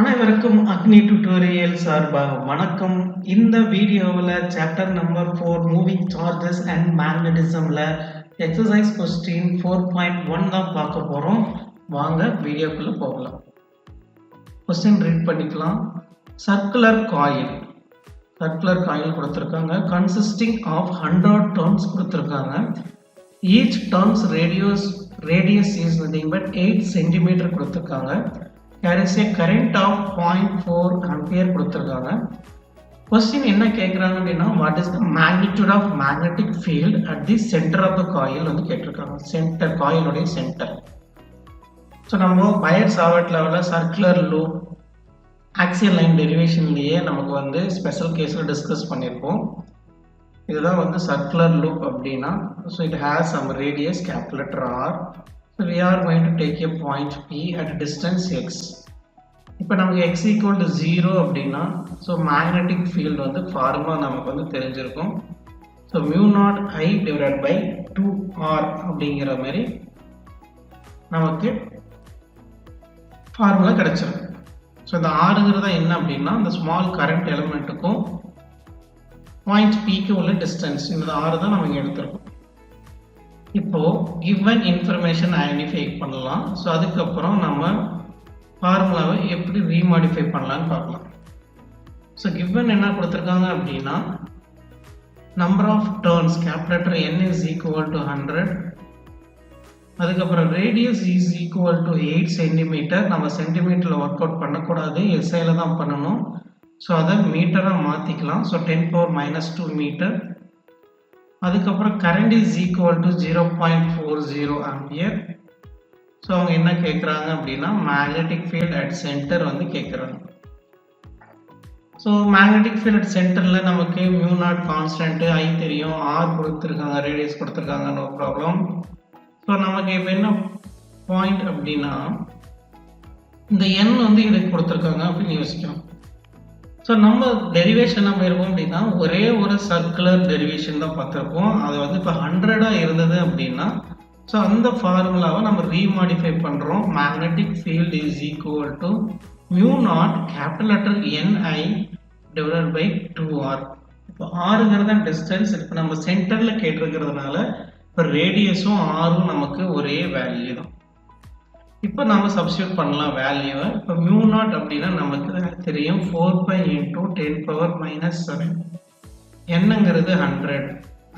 அனைவருக்கும் அக்னி டுட்டோரியல் சார்பாக வணக்கம். இந்த வீடியோவில் chapter number four moving charges and மேக்னட்டிசமில் exercise question four point one தான் பார்க்க போகிறோம் வாங்க வீடியோக்குள்ளே போகலாம். கொஸ்டின் ரீட் பண்ணிக்கலாம். சர்க்குலர் காயில் சர்க்குலர் காயில் கொடுத்துருக்காங்க. கன்சிஸ்டிங் ஆஃப் ஹண்ட்ரட் டர்ன்ஸ் கொடுத்துருக்காங்க. Each turns radius radius is nothing but eight centimetre கொடுத்துருக்காங்க. There is a current point four ampere கொடுத்துருக்காங்க. கொஸ்டின் என்ன கேட்குறாங்க அப்படின்னா what is the magnitude of magnetic field at the centre of the coil வந்து கேட்டிருக்காங்க. Centre காயிலுடைய centre so நம்ம Biot Savart லெவலில் circular loop axial line டெரிவேஷன்லேயே நமக்கு வந்து ஸ்பெஷல் கேஸில் டிஸ்கஸ் பண்ணியிருக்கோம். இதுதான் வந்து சர்க்குலர் லூப் அப்படின்னா so it has some radius calculator R so we are going to take a point P at distance X இப்போ நமக்கு எக்ஸ் ஈக்குவல் டு ஜீரோ அப்படின்னா ஸோ மேக்னெட்டிக் ஃபீல்டு வந்து ஃபார்முலா நமக்கு வந்து தெரிஞ்சிருக்கும். So mu naught I divide by two R அப்படிங்கிற மாதிரி நமக்கு ஃபார்முலா கிடச்சிருக்கு ஸோ இந்த ஆறுங்கிறது என்ன அப்படின்னா இந்த ஸ்மால் கரண்ட் எலிமெண்ட்டுக்கும் பாயிண்ட் பிக்கு உள்ள டிஸ்டன்ஸ் இந்த ஆறு தான் நம்ம எடுத்திருக்கோம். இப்போது கிவன் இன்ஃபர்மேஷன் ஐடென்டிஃபை பண்ணலாம். ஸோ அதுக்கப்புறம் நம்ம ஃபார்முலாவை எப்படி ரீமாடிஃபை பண்ணலான்னு பார்க்கலாம். ஸோ கிவன் என்ன கொடுத்துருக்காங்க அப்படின்னா number of turns cap letter N is equal to hundred அதுக்கப்புறம் radius is equal to eight centimetre நம்ம சென்டிமீட்டரில் ஒர்க் அவுட் பண்ணக்கூடாது. எஸ்ஐயில் தான் பண்ணணும். ஸோ அதை மீட்டராக மாற்றிக்கலாம் so ten power minus two meter அதுக்கப்புறம் current is equal to zero point four zero ampere so அவங்க என்ன கேட்குறாங்க அப்படின்னா மேக்னெட்டிக் ஃபீல்ட் அட் சென்டர் வந்து கேட்குறாங்க ஸோ மேக்னெட்டிக் ஃபீல்ட் அட் சென்டரில் நமக்கு மியூ நாட் கான்ஸ்டன்ட்டு ஐ தெரியும். ஆர் கொடுத்துருக்காங்க ரேடியஸ் கொடுத்துருக்காங்க நோ ப்ராப்ளம் ஸோ நமக்கு இப்போ என்ன பாயிண்ட் அப்படின்னா இந்த எண் வந்து இதுக்கு கொடுத்துருக்காங்க அப்படின்னு யோசிக்கணும். ஸோ நம்ம டெரிவேஷன் நம்ம இருக்கும் அப்படின்னா ஒரே ஒரு சர்க்குலர் டெரிவேஷன் தான் பார்த்துருப்போம். அது வந்து இப்போ ஹண்ட்ரடாக இருந்தது அப்படின்னா ஸோ அந்த ஃபார்முலாவை நம்ம ரீமாடிஃபை பண்ணுறோம் magnetic field is equal to mu naught capital letter NI divide by two R இப்போ ஆறுங்கிறது தான் டிஸ்டன்ஸ் இப்போ நம்ம சென்டரில் கேட்டிருக்கிறதுனால இப்போ ரேடியஸும் ஆறும் நமக்கு ஒரே வேல்யூ தான். இப்போ நம்ம சப்ஸ்டியூட் பண்ணலாம் வேல்யூவை இப்போ மியூ நாட் அப்படின்னா நமக்கு தெரியும் four pi into ten power minus seven என்னங்கிறது hundred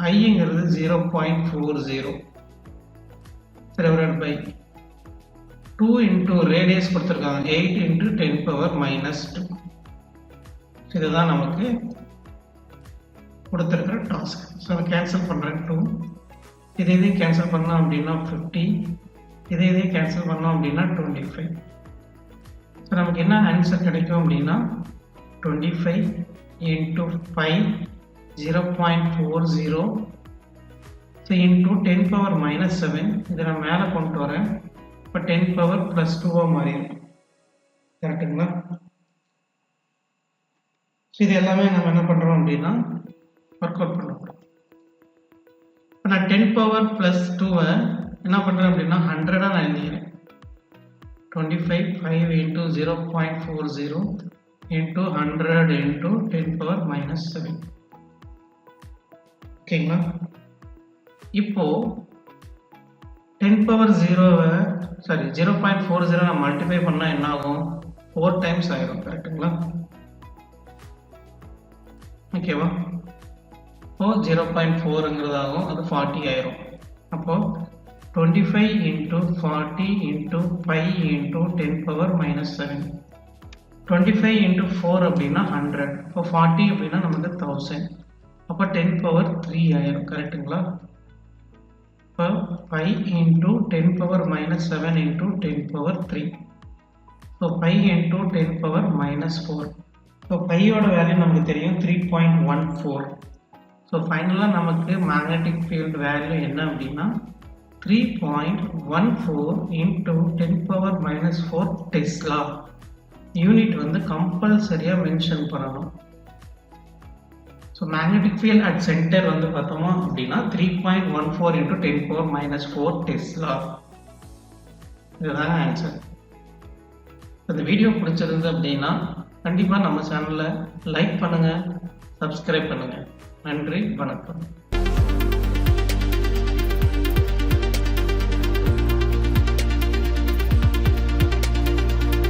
ஐங்கிறது zero point four zero divide by two into radius கொடுத்துருக்காங்க. Eight into ten power minus two இதுதான் நமக்கு கொடுத்துருக்கிற டாஸ்க் ஸோ கேன்சல் பண்ணுறேன் டூ இதை இதையும் கேன்சல் பண்ணோம் அப்படின்னா ஃபிஃப்டி இதை இதே கேன்சல் பண்ணோம் அப்படின்னா டுவெண்ட்டி ஃபைவ் ஸோ நமக்கு என்ன ஆன்சர் கிடைக்கும் அப்படின்னா twenty five into five zero point four zero so into ten power minus seven இதை நான் மேலே கொண்டு வரேன். இப்போ டென் பவர் ப்ளஸ் டூவாக மாறிடும். கரெக்டுங்களா ஸோ இது எல்லாமே நம்ம என்ன பண்ணுறோம் அப்படின்னா ஒர்க் அவுட் பண்ண போகிறோம் இப்போ நான் டென் பவர் ப்ளஸ் டூவை என்ன பண்ணுறேன் அப்படின்னா ஹண்ட்ரடாக நான் எழுதிக்கிறேன். Twenty five five into zero point four zero into hundred into ten power minus seven ஓகேங்களா இப்போ டென் பவர் ஜீரோவை sorry zero point four zero நான் மல்டிஃபை பண்ணால் என்ன ஆகும் ஃபோர் டைம்ஸ் ஆயிரும் கரெக்டுங்களா ஓகேவா இப்போ ஜீரோ பாயிண்ட் ஃபோருங்கிறதாகும் அது ஃபார்ட்டி ஆயிரும். அப்போது twenty five into forty into five into ten power minus seven twenty five into four அப்படின்னா ஹண்ட்ரட் இப்போ ஃபார்ட்டி அப்படின்னா நமக்கு தௌசண்ட் அப்போ டென் பவர் த்ரீ ஆயிரும் கரெக்டுங்களா இப்போ five into ten power minus seven into ten power three so five into ten power minus four so பையோட value நமக்கு தெரியும் three point one four so ஃபைனலாக நமக்கு மேக்னெட்டிக் ஃபீல்டு வேல்யூ என்ன அப்படின்னா three point one four into ten four minus four tesla unit வந்து கம்பல்சரியாக mention பண்ணணும். So magnetic field at centre வந்து பார்த்தோமா அப்படின்னா three point one four into ten four minus four tesla இதுதாங்க ஆன்சர் இந்த வீடியோ பிடிச்சிருந்து அப்படின்னா கண்டிப்பாக நம்ம சேனலை லைக் பண்ணுங்கள் சப்ஸ்கிரைப் பண்ணுங்கள் நன்றி வணக்கம்.